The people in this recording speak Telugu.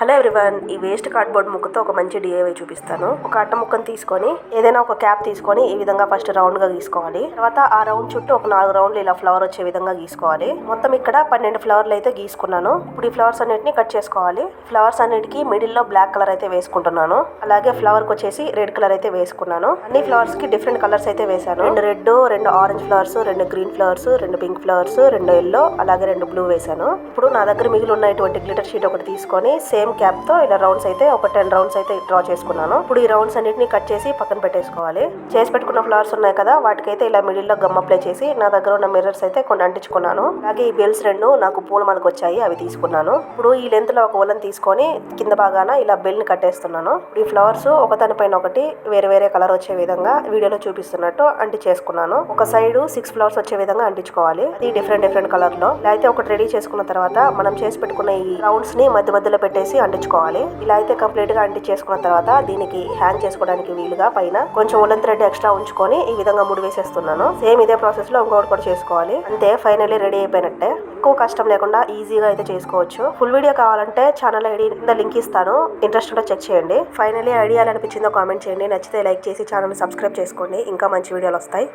హలో ఎవ్రీవన్ ఈ వేస్ట్ కార్డ్బోర్డ్ ముక్కతో ఒక మంచి డిఐవై చూపిస్తాను. ఒక అట్ట ముక్కను తీసుకొని ఏదైనా ఒక క్యాప్ తీసుకొని ఈ విధంగా ఫస్ట్ రౌండ్గా గీసుకోవాలి. తర్వాత ఆ రౌండ్ చుట్టూ ఒక నాలుగు రౌండ్లు ఇలా ఫ్లవర్ వచ్చే విధంగా గీసుకోవాలి. మొత్తం ఇక్కడ పన్నెండు ఫ్లవర్లు అయితే గీసుకున్నాను. ఇప్పుడు ఈ ఫ్లవర్స్ అన్నిటిని కట్ చేసుకోవాలి. ఫ్లవర్స్ అన్నిటికీ మిడిల్లో బ్లాక్ కలర్ అయితే వేసుకుంటున్నాను. అలాగే ఫ్లవర్కి వచ్చేసి రెడ్ కలర్ అయితే వేసుకున్నాను. అన్ని ఫ్లవర్స్కి డిఫరెంట్ కలర్స్ అయితే వేసాను రెండు రెడ్ రెండు ఆరెంజ్ ఫ్లవర్స్ రెండు గ్రీన్ ఫ్లవర్స్ రెండు పింక్ ఫ్లవర్స్ రెండు ఎల్లో అలాగే రెండు బ్లూ వేసాను ఇప్పుడు నా దగ్గర మిగిలి ఉన్నటువంటి గ్లిటర్ షీట్ ఒకటి తీసుకొని సేమ్ క్యాప్తో ఇలా రౌండ్స్ అయితే ఒక టెన్ రౌండ్స్ అయితే డ్రా చేసుకున్నాను. ఇప్పుడు ఈ రౌండ్స్ అన్నిటిని కట్ చేసి పక్కన పెట్టేసుకోవాలి. చేసి పెట్టుకున్న ఫ్లవర్స్ ఉన్నాయి కదా వాటికైతే ఇలా మిడిల్లో గమ్ అప్లై చేసి నా దగ్గర ఉన్న మిర్రర్స్ అయితే కొన్ని అంటించుకున్నాను. అలాగే ఈ బెల్స్ రెండు నాకు పూల మనకు వచ్చాయి అవి తీసుకున్నాను. ఇప్పుడు ఈ లెంత్లో ఒక ఉలన్ తీసుకొని కింద భాగాన ఇలా బెల్ని కట్టేస్తున్నాను ఇప్పుడు ఈ ఫ్లవర్స్ ఒకదాని పైన ఒకటి వేరే వేరే కలర్ వచ్చే విధంగా వీడియోలో చూపిస్తున్నట్టు అంటి చేసుకున్నాను. ఒక సైడ్ సిక్స్ ఫ్లవర్స్ వచ్చే విధంగా అంటించుకోవాలి. అది డిఫరెంట్ డిఫరెంట్ కలర్లో. అయితే ఒకటి రెడీ చేసుకున్న తర్వాత మనం చేసి పెట్టుకున్న ఈ రౌండ్స్ని మధ్య మధ్యలో పెట్టేసి అంటించుకోవాలి. ఇలా అయితే కంప్లీట్గా అంటించేసుకున్న తర్వాత దీనికి హ్యాంగ్ చేసుకోవడానికి వీలుగా పైన కొంచెం ఉలన్ థ్రెడ్ ఎక్స్ట్రా ఉంచుకొని ఈ విధంగా ముడి వేసేస్తున్నాను సేమ్ ఇదే ప్రాసెస్లో ఇంకొకటి కూడా చేసుకోవాలి. అంతే ఫైనల్లీ రెడీ అయిపోయినట్టే. ఎక్కువ కష్టం లేకుండా ఈజీగా అయితే చేసుకోవచ్చు. ఫుల్ వీడియో కావాలంటే ఛానల్ ఐడి కింద లింక్ ఇస్తాను. ఇంట్రెస్ట్ ఉంటే చెక్ చేయండి. ఫైనల్లీ ఐడియా అనిపించిందో కామెంట్ చేయండి. నచ్చితే లైక్ చేసి ఛానల్ సబ్స్క్రైబ్ చేసుకోండి. ఇంకా మంచి వీడియోలు వస్తాయి.